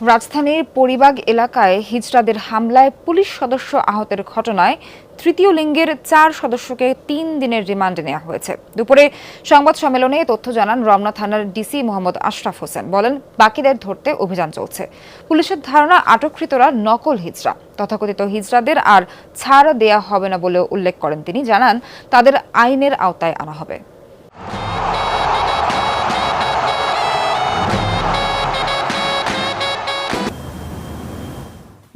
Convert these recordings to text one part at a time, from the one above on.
রাজধানীর পরিবাগ এলাকায় হিজড়াদের হামলায় পুলিশ সদস্য আহতের ঘটনায় তৃতীয় লিঙ্গের চার সদস্যকে তিন দিনের রিমান্ডে নেওয়া হয়েছে। দুপুরে সংবাদ সম্মেলনে তথ্য জানান রমনা থানার ডিসি মোহাম্মদ আশরাফ হোসেন। বলেন, বাকিদের ধরতে অভিযান চলছে। পুলিশের ধারণা, আটককৃতরা নকল হিজড়া। তথাকথিত হিজড়াদের আর ছাড় দেয়া হবে না বলেও উল্লেখ করেন তিনি। জানান, তাদের আইনের আওতায় আনা হবে।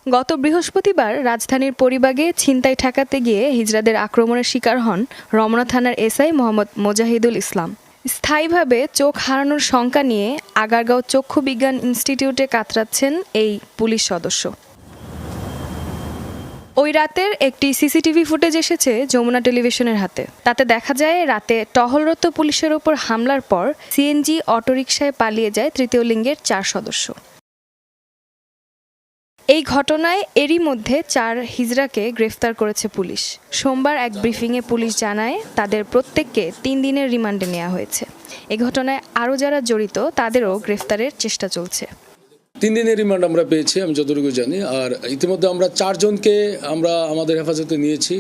গত বৃহস্পতিবার রাজধানীর পরিবাগে ছিনতাই ঠেকাতে গিয়ে হিজড়াদের আক্রমণের শিকার হন রমনা থানার এসআই মোহাম্মদ মোজাহিদুল ইসলাম। স্থায়ীভাবে চোখ হারানোর শঙ্কা নিয়ে আগারগাঁও চক্ষু বিজ্ঞান ইনস্টিটিউটে কাতরাচ্ছেন এই পুলিশ সদস্য। ওই রাতের একটি সিসিটিভি ফুটেজ এসেছে যমুনা টেলিভিশনের হাতে। তাতে দেখা যায়, রাতে টহলরত পুলিশের ওপর হামলার পর সিএনজি অটোরিকশায় পালিয়ে যায় তৃতীয় লিঙ্গের চার সদস্য। এই ঘটনায় এরই মধ্যে চার হিজড়াকে গ্রেফতার করেছে পুলিশ। সোমবার এক ব্রিফিংয়ে পুলিশ জানায় তাদের প্রত্যেককে তিন দিনের রিমান্ডে নেওয়া হয়েছে। এই ঘটনায় আরও যারা জড়িত তাদেরও গ্রেফতারের চেষ্টা চলছে। তিন দিনের রিমান্ড আমরা পেয়েছি আমি যতটুকু জানি। আর ইতিমধ্যে আমরা চারজনকে আমরা আমাদের হেফাজতে নিয়েছি।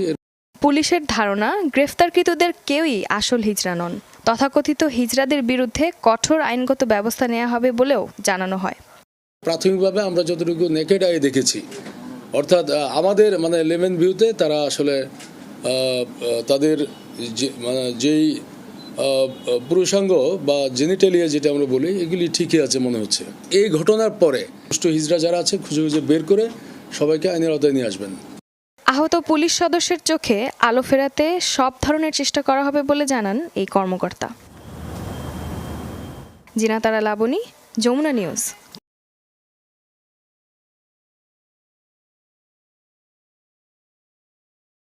পুলিশের ধারণা গ্রেফতারকৃতদের কেউই আসল হিজড়া নন। তথাকথিত হিজড়াদের বিরুদ্ধে কঠোর আইনগত ব্যবস্থা নেওয়া হবে বলেও জানানো হয়। প্রাথমিকভাবে আমরা যতটুকু নেকেড আই দেখেছি, অর্থাৎ আমাদের মানে লেমেন ভিউতে তারা আসলে তাদের যে- মানে যেই পুরুষাঙ্গ বা জেনিটেলিয়া যেটা আমরা বলি, এগুলি ঠিকই আছে মনে হচ্ছে। এই ঘটনার পরে দুষ্ট হিজড়া যারা আছে, খুঁজে খুঁজে বের করে সবাইকে আইনের আওতায় নিয়ে আসবেন। আহত পুলিশ সদস্যের চোখে আলো ফেরাতে সব ধরনের চেষ্টা করা হবে বলে জানান এই কর্মকর্তা। জিনাতারা লাবণী, যমুনা নিউজ।